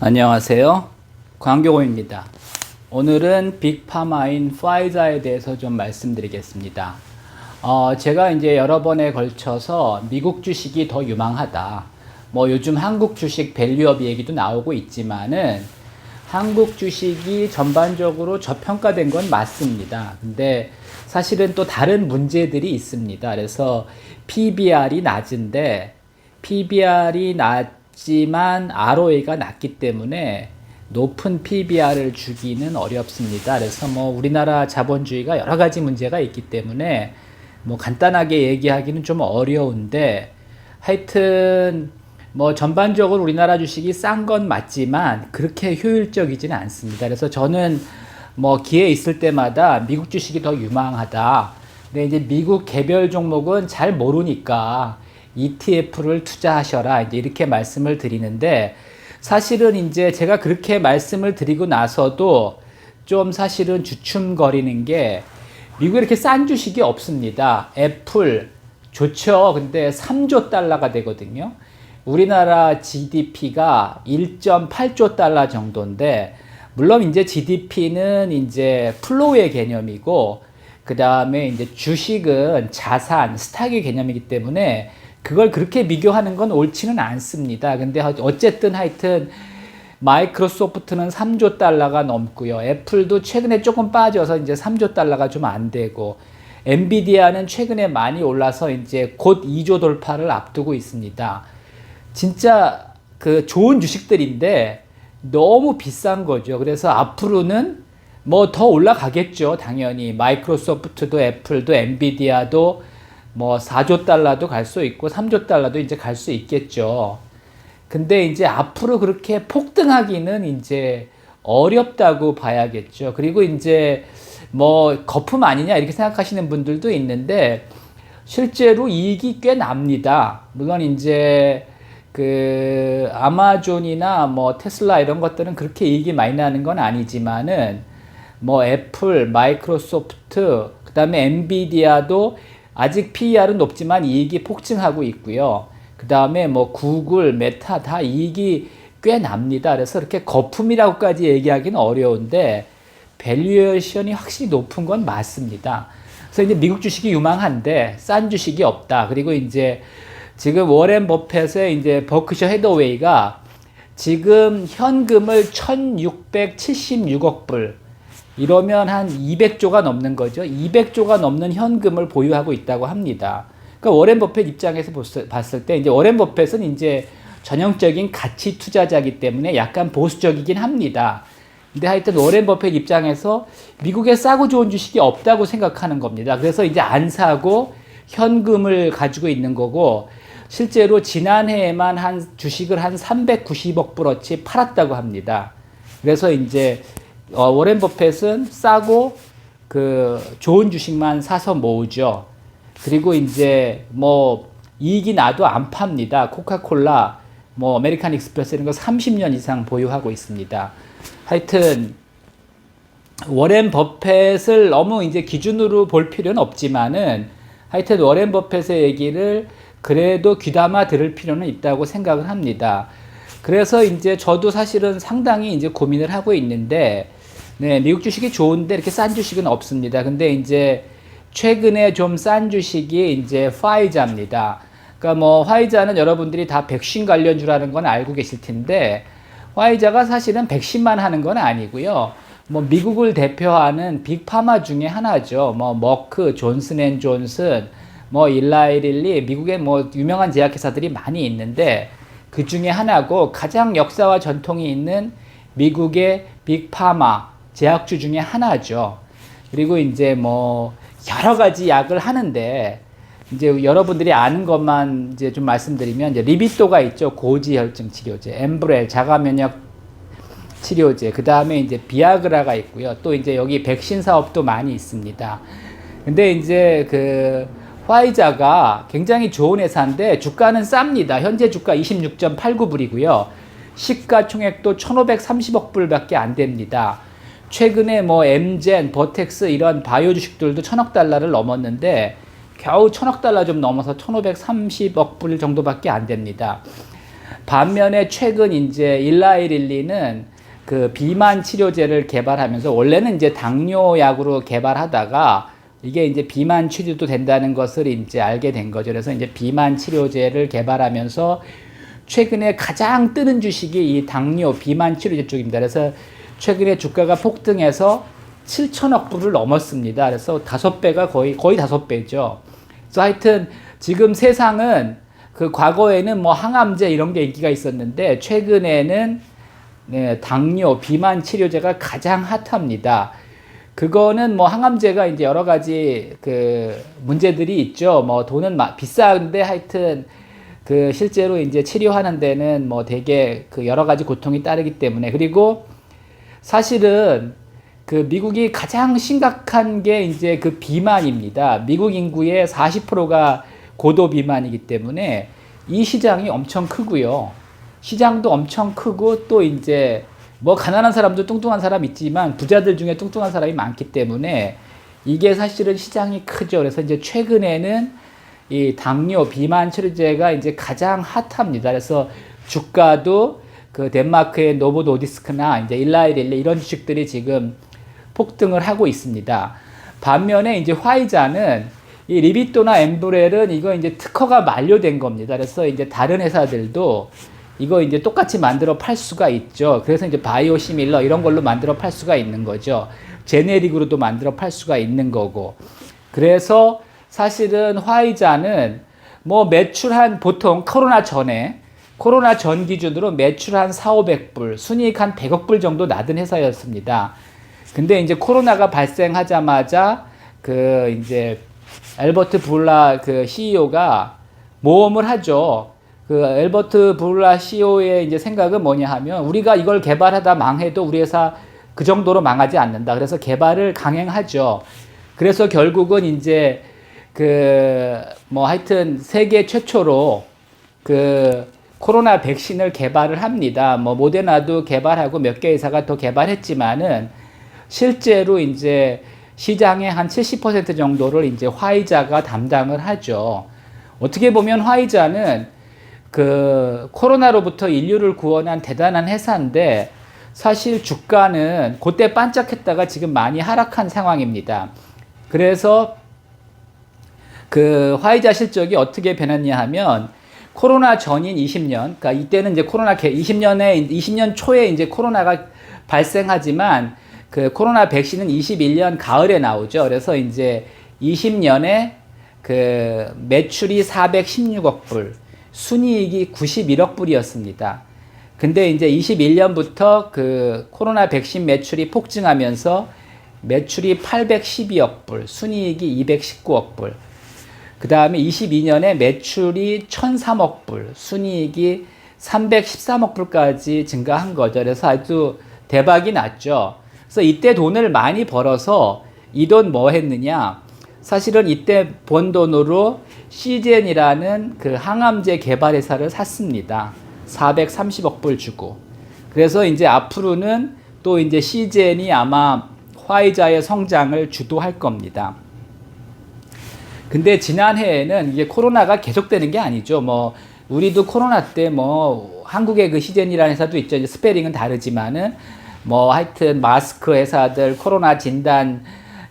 안녕하세요. 광교호입니다. 오늘은 빅파마인 파이자에 대해서 좀 말씀드리겠습니다. 어, 제가 이제 여러 번에 걸쳐서 미국 주식이 더 유망하다. 뭐 요즘 한국 주식 밸류업 얘기도 나오고 있지만은 한국 주식이 전반적으로 저평가된 건 맞습니다. 근데 사실은 또 다른 문제들이 있습니다. 그래서 PBR이 낮은데 PBR이 낮 지만 ROA가 낮기 때문에 높은 PBR을 주기는 어렵습니다. 그래서 뭐 우리나라 자본주의가 여러 가지 문제가 있기 때문에 뭐 간단하게 얘기하기는 좀 어려운데 하여튼 뭐 전반적으로 우리나라 주식이 싼 건 맞지만 그렇게 효율적이지는 않습니다. 그래서 저는 뭐 기회 있을 때마다 미국 주식이 더 유망하다. 근데 이제 미국 개별 종목은 잘 모르니까 ETF를 투자하셔라. 이제 이렇게 말씀을 드리는데 사실은 이제 제가 그렇게 말씀을 드리고 나서도 좀 사실은 주춤거리는 게 미국에 이렇게 싼 주식이 없습니다. 애플 좋죠. 근데 3조 달러가 되거든요. 우리나라 GDP가 1.8조 달러 정도인데 물론 이제 GDP는 이제 플로우의 개념이고 그 다음에 이제 주식은 자산, 스탁의 개념이기 때문에 그걸 그렇게 비교하는 건 옳지는 않습니다. 근데 어쨌든 하여튼 마이크로소프트는 3조 달러가 넘고요. 애플도 최근에 조금 빠져서 이제 3조 달러가 좀 안 되고 엔비디아는 최근에 많이 올라서 이제 곧 2조 돌파를 앞두고 있습니다. 진짜 그 좋은 주식들인데 너무 비싼 거죠. 그래서 앞으로는 뭐 더 올라가겠죠. 당연히 마이크로소프트도 애플도 엔비디아도 뭐 4조 달러도 갈 수 있고 3조 달러도 이제 갈 수 있겠죠. 근데 이제 앞으로 그렇게 폭등하기는 이제 어렵다고 봐야겠죠. 그리고 이제 뭐 거품 아니냐 이렇게 생각하시는 분들도 있는데 실제로 이익이 꽤 납니다. 물론 이제 그 아마존이나 뭐 테슬라 이런 것들은 그렇게 이익이 많이 나는 건 아니지만은 뭐 애플, 마이크로소프트, 그다음에 엔비디아도 아직 PER은 높지만 이익이 폭증하고 있고요. 그 다음에 뭐 구글, 메타 다 이익이 꽤 납니다. 그래서 이렇게 거품이라고까지 얘기하기는 어려운데 밸류에이션이 확실히 높은 건 맞습니다. 그래서 이제 미국 주식이 유망한데 싼 주식이 없다. 그리고 이제 지금 워렌 버펫의 이제 버크셔 헤더웨이가 지금 현금을 1676억 불 이러면 한 200조가 넘는 거죠. 200조가 넘는 현금을 보유하고 있다고 합니다. 그러니까 워렌 버핏 입장에서 봤을 때 이제 워렌 버핏은 이제 전형적인 가치 투자자이기 때문에 약간 보수적이긴 합니다. 근데 하여튼 워렌 버핏 입장에서 미국에 싸고 좋은 주식이 없다고 생각하는 겁니다. 그래서 이제 안 사고 현금을 가지고 있는 거고 실제로 지난해에만 한 주식을 한 390억 불어치 팔았다고 합니다. 그래서 이제 어, 워렌 버핏은 싸고 그 좋은 주식만 사서 모으죠. 그리고 이제 뭐 이익이 나도 안 팝니다. 코카콜라, 뭐 아메리칸 익스프레스 이런 거 30년 이상 보유하고 있습니다. 하여튼 워렌 버핏을 너무 이제 기준으로 볼 필요는 없지만은 하여튼 워렌 버핏의 얘기를 그래도 귀담아 들을 필요는 있다고 생각을 합니다. 그래서 이제 저도 사실은 상당히 이제 고민을 하고 있는데 네, 미국 주식이 좋은데 이렇게 싼 주식은 없습니다. 근데 이제 최근에 좀 싼 주식이 이제 화이자입니다. 그러니까 뭐 화이자는 여러분들이 다 백신 관련주라는 건 알고 계실 텐데 화이자가 사실은 백신만 하는 건 아니고요. 뭐 미국을 대표하는 빅파마 중에 하나죠. 뭐 머크, 존슨앤존슨, 뭐 일라이릴리 미국의 뭐 유명한 제약회사들이 많이 있는데 그 중에 하나고 가장 역사와 전통이 있는 미국의 빅파마 제약주 중에 하나죠. 그리고 이제 뭐 여러 가지 약을 하는데 이제 여러분들이 아는 것만 이제 좀 말씀드리면 이제 리비토가 있죠. 고지혈증 치료제, 엠브렐 자가 면역 치료제, 그 다음에 이제 비아그라가 있고요. 또 이제 여기 백신 사업도 많이 있습니다. 근데 이제 그 화이자가 굉장히 좋은 회사인데 주가는 쌉니다. 현재 주가 26.89불이고요. 시가총액도 1,530억 불밖에 안 됩니다. 최근에 뭐 엠젠, 버텍스 이런 바이오 주식들도 천억 달러를 넘었는데 겨우 천억 달러 좀 넘어서 1,530억 불 정도밖에 안 됩니다. 반면에 최근 이제 일라이릴리는 그 비만 치료제를 개발하면서 원래는 이제 당뇨약으로 개발하다가 이게 이제 비만 치료도 된다는 것을 이제 알게 된 거죠. 그래서 이제 비만 치료제를 개발하면서 최근에 가장 뜨는 주식이 이 당뇨 비만 치료제 쪽입니다. 그래서 최근에 주가가 폭등해서 7천억 불을 넘었습니다. 그래서 다섯 배가 거의 거의 다섯 배죠. 그래서 하여튼 지금 세상은 그 과거에는 뭐 항암제 이런 게 인기가 있었는데 최근에는 네, 당뇨 비만 치료제가 가장 핫합니다. 그거는 뭐 항암제가 이제 여러 가지 그 문제들이 있죠. 뭐 돈은 마, 비싼데 하여튼 그 실제로 이제 치료하는 데는 뭐 되게 그 여러 가지 고통이 따르기 때문에 그리고 사실은 그 미국이 가장 심각한 게 이제 그 비만입니다. 미국 인구의 40%가 고도 비만이기 때문에 이 시장이 엄청 크고요. 시장도 엄청 크고 또 이제 뭐 가난한 사람도 뚱뚱한 사람 있지만 부자들 중에 뚱뚱한 사람이 많기 때문에 이게 사실은 시장이 크죠. 그래서 이제 최근에는 이 당뇨 비만 치료제가 이제 가장 핫합니다. 그래서 주가도 그 덴마크의 노보 노디스크나 이제 일라이릴리 이런 주식들이 지금 폭등을 하고 있습니다. 반면에 이제 화이자는 이 리비또나 엠브렐은 이거 이제 특허가 만료된 겁니다. 그래서 이제 다른 회사들도 이거 이제 똑같이 만들어 팔 수가 있죠. 그래서 이제 바이오 시밀러 이런 걸로 만들어 팔 수가 있는 거죠. 제네릭으로도 만들어 팔 수가 있는 거고. 그래서 사실은 화이자는 뭐 매출 한 보통 코로나 전에 코로나 전 기준으로 매출 한 4, 500불, 순이익 한 100억 불 정도 나던 회사였습니다. 근데 이제 코로나가 발생하자마자 그 이제 엘버트 불라 그 CEO가 모험을 하죠. 그 엘버트 불라 CEO의 이제 생각은 뭐냐 하면 우리가 이걸 개발하다 망해도 우리 회사 그 정도로 망하지 않는다. 그래서 개발을 강행하죠. 그래서 결국은 이제 그 뭐 하여튼 세계 최초로 그 코로나 백신을 개발을 합니다. 뭐 모데나도 개발하고 몇 개 회사가 더 개발했지만은 실제로 이제 시장의 한 70% 정도를 이제 화이자가 담당을 하죠. 어떻게 보면 화이자는 그 코로나로부터 인류를 구원한 대단한 회사인데 사실 주가는 그때 반짝했다가 지금 많이 하락한 상황입니다. 그래서 그 화이자 실적이 어떻게 변했냐 하면 코로나 전인 20년, 그러니까 이때는 이제 코로나 20년에 20년 초에 이제 코로나가 발생하지만 그 코로나 백신은 21년 가을에 나오죠. 그래서 이제 20년에 그 매출이 416억 불, 순이익이 91억 불이었습니다. 근데 이제 21년부터 그 코로나 백신 매출이 폭증하면서 매출이 812억 불, 순이익이 219억 불. 그 다음에 22년에 매출이 1003억 불, 순이익이 313억 불까지 증가한 거죠. 그래서 아주 대박이 났죠. 그래서 이때 돈을 많이 벌어서 이 돈 뭐 했느냐? 사실은 이때 번 돈으로 시젠이라는 그 항암제 개발 회사를 샀습니다. 430억 불 주고. 그래서 이제 앞으로는 또 이제 시젠이 아마 화이자의 성장을 주도할 겁니다. 근데 지난해에는 이게 코로나가 계속되는 게 아니죠. 뭐 우리도 코로나 때 뭐 한국의 그 시젠이라는 회사도 있죠. 스페링은 다르지만은 뭐 하여튼 마스크 회사들, 코로나 진단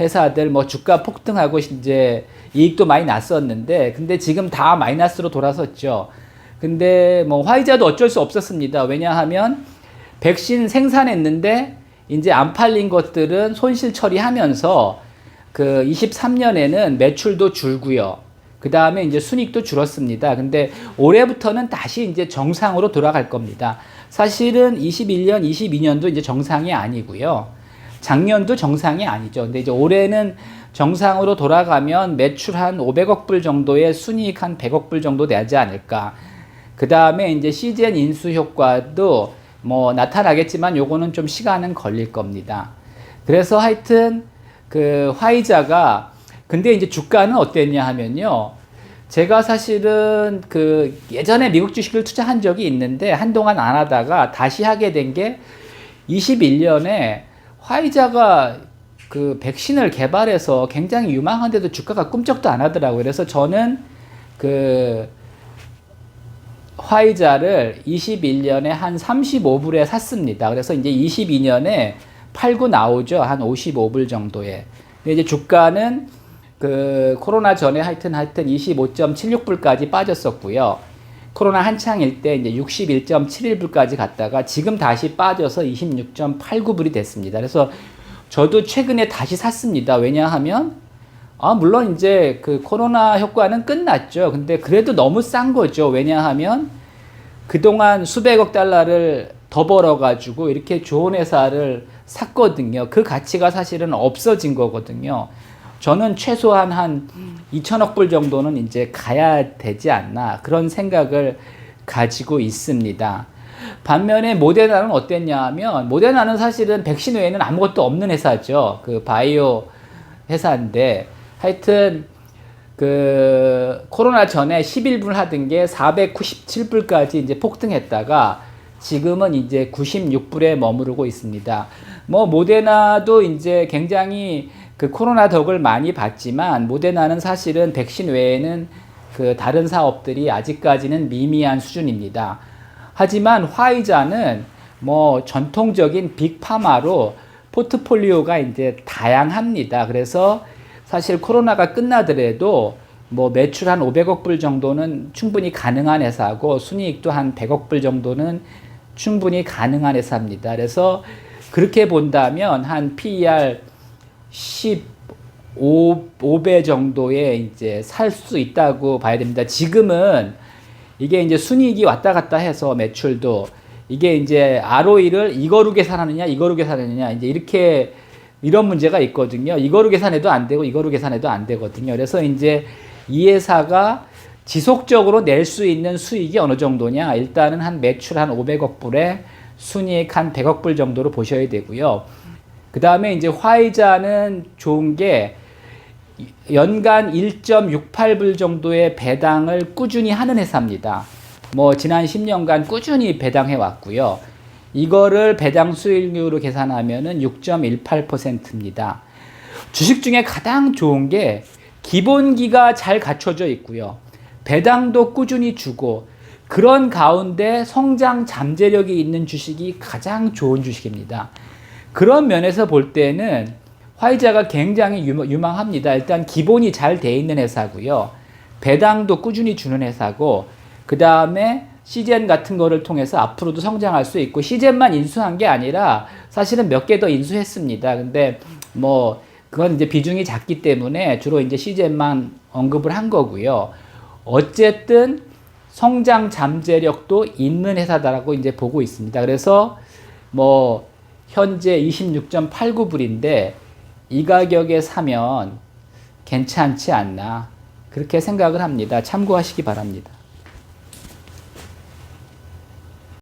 회사들 뭐 주가 폭등하고 이제 이익도 많이 났었는데 근데 지금 다 마이너스로 돌아섰죠. 근데 뭐 화이자도 어쩔 수 없었습니다. 왜냐하면 백신 생산했는데 이제 안 팔린 것들은 손실 처리하면서 그 23년에는 매출도 줄고요. 그 다음에 이제 순익도 줄었습니다. 근데 올해부터는 다시 이제 정상으로 돌아갈 겁니다. 사실은 21년, 22년도 이제 정상이 아니고요. 작년도 정상이 아니죠. 근데 이제 올해는 정상으로 돌아가면 매출 한 500억 불 정도의 순이익 한 100억 불 정도 되지 않을까. 그 다음에 이제 시즌 인수 효과도 뭐 나타나겠지만 요거는 좀 시간은 걸릴 겁니다. 그래서 하여튼 그 화이자가 근데 이제 주가는 어땠냐 하면요. 제가 사실은 그 예전에 미국 주식을 투자한 적이 있는데 한동안 안 하다가 다시 하게 된 게 21년에 화이자가 그 백신을 개발해서 굉장히 유망한데도 주가가 꿈쩍도 안 하더라고요. 그래서 저는 그 화이자를 21년에 한 35불에 샀습니다. 그래서 이제 22년에 팔고 나오죠. 한 55불 정도에. 근데 이제 주가는 그 코로나 전에 하여튼 하여튼 25.76불까지 빠졌었고요. 코로나 한창일 때 이제 61.71불까지 갔다가 지금 다시 빠져서 26.89불이 됐습니다. 그래서 저도 최근에 다시 샀습니다. 왜냐하면 아, 물론 이제 그 코로나 효과는 끝났죠. 근데 그래도 너무 싼 거죠. 왜냐하면 그동안 수백억 달러를 더 벌어가지고 이렇게 좋은 회사를 샀거든요. 그 가치가 사실은 없어진 거거든요. 저는 최소한 한 2천억 불 정도는 이제 가야 되지 않나 그런 생각을 가지고 있습니다. 반면에 모데나는 어땠냐 하면 모데나는 사실은 백신 외에는 아무것도 없는 회사죠. 그 바이오 회사인데 하여튼 그 코로나 전에 11불 하던 게 497불까지 이제 폭등했다가 지금은 이제 96불에 머무르고 있습니다. 뭐 모데나도 이제 굉장히 그 코로나 덕을 많이 봤지만 모데나는 사실은 백신 외에는 그 다른 사업들이 아직까지는 미미한 수준입니다. 하지만 화이자는 뭐 전통적인 빅파마로 포트폴리오가 이제 다양합니다. 그래서 사실 코로나가 끝나더라도 뭐 매출 한 500억 불 정도는 충분히 가능한 회사고 순이익도 한 100억 불 정도는 충분히 가능한 회사입니다. 그래서 그렇게 본다면 한 PER 15, 5배 정도에 이제 살 수 있다고 봐야 됩니다. 지금은 이게 이제 순이익이 왔다 갔다 해서 매출도 이게 이제 ROE를 이거로 계산하느냐 이거로 계산하느냐 이제 이렇게 이런 문제가 있거든요. 이거로 계산해도 안 되고 이거로 계산해도 안 되거든요. 그래서 이제 이 회사가 지속적으로 낼 수 있는 수익이 어느 정도냐? 일단은 한 매출 한 500억 불에 순이익 한 100억 불 정도로 보셔야 되고요. 그 다음에 이제 화이자는 좋은 게 연간 1.68불 정도의 배당을 꾸준히 하는 회사입니다. 뭐 지난 10년간 꾸준히 배당해 왔고요. 이거를 배당 수익률로 계산하면은 6.18%입니다. 주식 중에 가장 좋은 게 기본기가 잘 갖춰져 있고요. 배당도 꾸준히 주고 그런 가운데 성장 잠재력이 있는 주식이 가장 좋은 주식입니다. 그런 면에서 볼 때는 화이자가 굉장히 유망, 합니다 일단 기본이 잘 돼 있는 회사고요. 배당도 꾸준히 주는 회사고 그 다음에 시젠 같은 거를 통해서 앞으로도 성장할 수 있고 시젠만 인수한 게 아니라 사실은 몇 개 더 인수했습니다. 근데 뭐 그건 이제 비중이 작기 때문에 주로 이제 시젠만 언급을 한 거고요. 어쨌든 성장 잠재력도 있는 회사다라고 이제 보고 있습니다. 그래서 뭐 현재 26.89불인데 이 가격에 사면 괜찮지 않나 그렇게 생각을 합니다. 참고하시기 바랍니다.